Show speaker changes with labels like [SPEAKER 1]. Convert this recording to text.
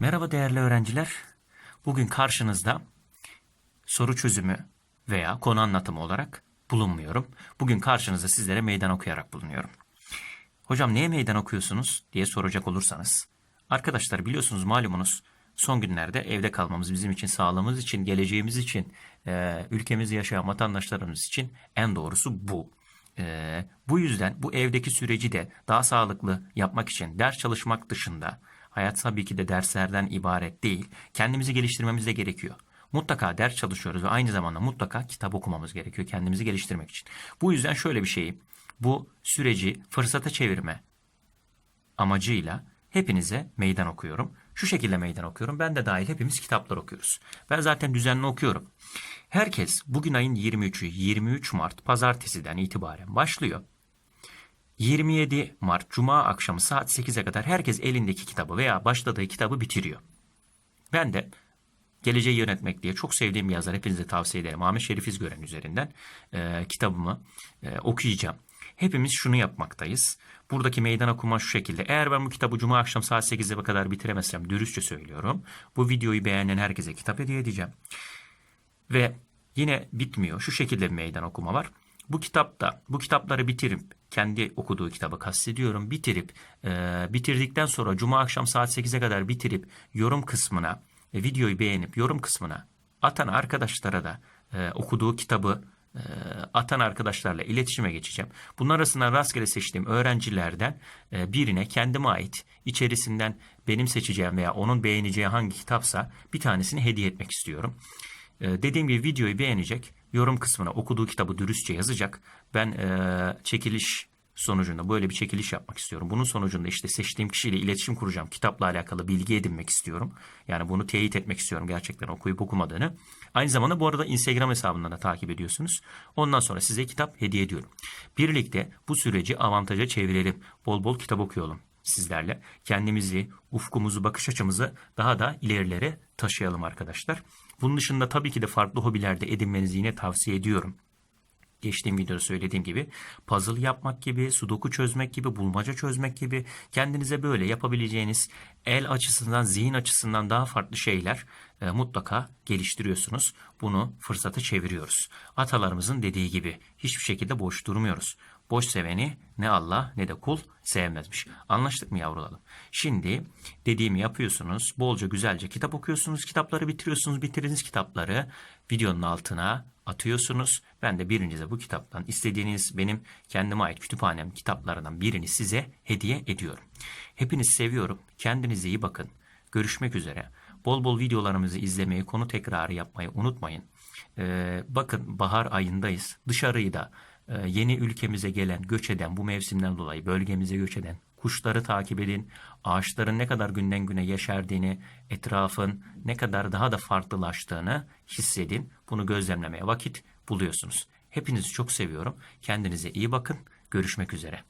[SPEAKER 1] Merhaba değerli öğrenciler. Bugün karşınızda soru çözümü veya konu anlatımı olarak bulunmuyorum. Bugün karşınızda sizlere meydan okuyarak bulunuyorum. Hocam neye meydan okuyorsunuz diye soracak olursanız. Arkadaşlar biliyorsunuz malumunuz son günlerde evde kalmamız bizim için, sağlığımız için, geleceğimiz için, e, ülkemizde yaşayan vatandaşlarımız için en doğrusu bu. E, bu yüzden bu evdeki süreci de daha sağlıklı yapmak için ders çalışmak dışında hayat tabii ki de derslerden ibaret değil. Kendimizi geliştirmemiz de gerekiyor. Mutlaka ders çalışıyoruz ve aynı zamanda mutlaka kitap okumamız gerekiyor kendimizi geliştirmek için. Bu yüzden şöyle bir şeyi, bu süreci fırsata çevirme amacıyla hepinize meydan okuyorum. Şu şekilde meydan okuyorum. Ben de dahil hepimiz kitaplar okuyoruz. Ben zaten düzenli okuyorum. Herkes bugün ayın 23'ü 23 Mart pazartesiden itibaren başlıyor. 27 Mart Cuma akşamı saat 8'e kadar herkes elindeki kitabı veya başladığı kitabı bitiriyor. Ben de Geleceği Yönetmek diye çok sevdiğim bir yazar. Hepinize tavsiye ederim. Ahmet Şerif İzgören üzerinden e, kitabımı e, okuyacağım. Hepimiz şunu yapmaktayız. Buradaki meydan okuma şu şekilde. Eğer ben bu kitabı Cuma akşam saat 8'e kadar bitiremezsem dürüstçe söylüyorum. Bu videoyu beğenen herkese kitap hediye edeceğim. Ve yine bitmiyor. Şu şekilde bir meydan okuma var. Bu kitapta, bu kitapları bitirip, kendi okuduğu kitabı kastediyorum, bitirip, e, bitirdikten sonra Cuma akşam saat 8'e kadar bitirip, yorum kısmına, e, videoyu beğenip, yorum kısmına atan arkadaşlara da e, okuduğu kitabı e, atan arkadaşlarla iletişime geçeceğim. Bunlar arasından rastgele seçtiğim öğrencilerden e, birine kendime ait içerisinden benim seçeceğim veya onun beğeneceği hangi kitapsa bir tanesini hediye etmek istiyorum. Ee, dediğim gibi videoyu beğenecek, yorum kısmına okuduğu kitabı dürüstçe yazacak. Ben e, çekiliş sonucunda böyle bir çekiliş yapmak istiyorum. Bunun sonucunda işte seçtiğim kişiyle iletişim kuracağım. Kitapla alakalı bilgi edinmek istiyorum. Yani bunu teyit etmek istiyorum gerçekten okuyup okumadığını. Aynı zamanda bu arada Instagram hesabından da takip ediyorsunuz. Ondan sonra size kitap hediye ediyorum. Birlikte bu süreci avantaja çevirelim. Bol bol kitap okuyalım sizlerle. Kendimizi, ufkumuzu, bakış açımızı daha da ilerilere taşıyalım arkadaşlar. Bunun dışında tabii ki de farklı hobilerde edinmenizi yine tavsiye ediyorum. Geçtiğim videoda söylediğim gibi puzzle yapmak gibi, sudoku çözmek gibi, bulmaca çözmek gibi kendinize böyle yapabileceğiniz el açısından, zihin açısından daha farklı şeyler e, mutlaka geliştiriyorsunuz. Bunu fırsata çeviriyoruz. Atalarımızın dediği gibi hiçbir şekilde boş durmuyoruz. Boş seveni ne Allah ne de kul sevmezmiş. Anlaştık mı yavrularım? Şimdi dediğimi yapıyorsunuz. Bolca güzelce kitap okuyorsunuz. Kitapları bitiriyorsunuz. Bitirdiğiniz kitapları videonun altına atıyorsunuz. Ben de birinize bu kitaptan istediğiniz benim kendime ait kütüphanem kitaplarından birini size hediye ediyorum. Hepinizi seviyorum. Kendinize iyi bakın. Görüşmek üzere. Bol bol videolarımızı izlemeyi, konu tekrarı yapmayı unutmayın. Ee, bakın bahar ayındayız. Dışarıyı da yeni ülkemize gelen, göç eden, bu mevsimden dolayı bölgemize göç eden kuşları takip edin. Ağaçların ne kadar günden güne yeşerdiğini, etrafın ne kadar daha da farklılaştığını hissedin. Bunu gözlemlemeye vakit buluyorsunuz. Hepinizi çok seviyorum. Kendinize iyi bakın. Görüşmek üzere.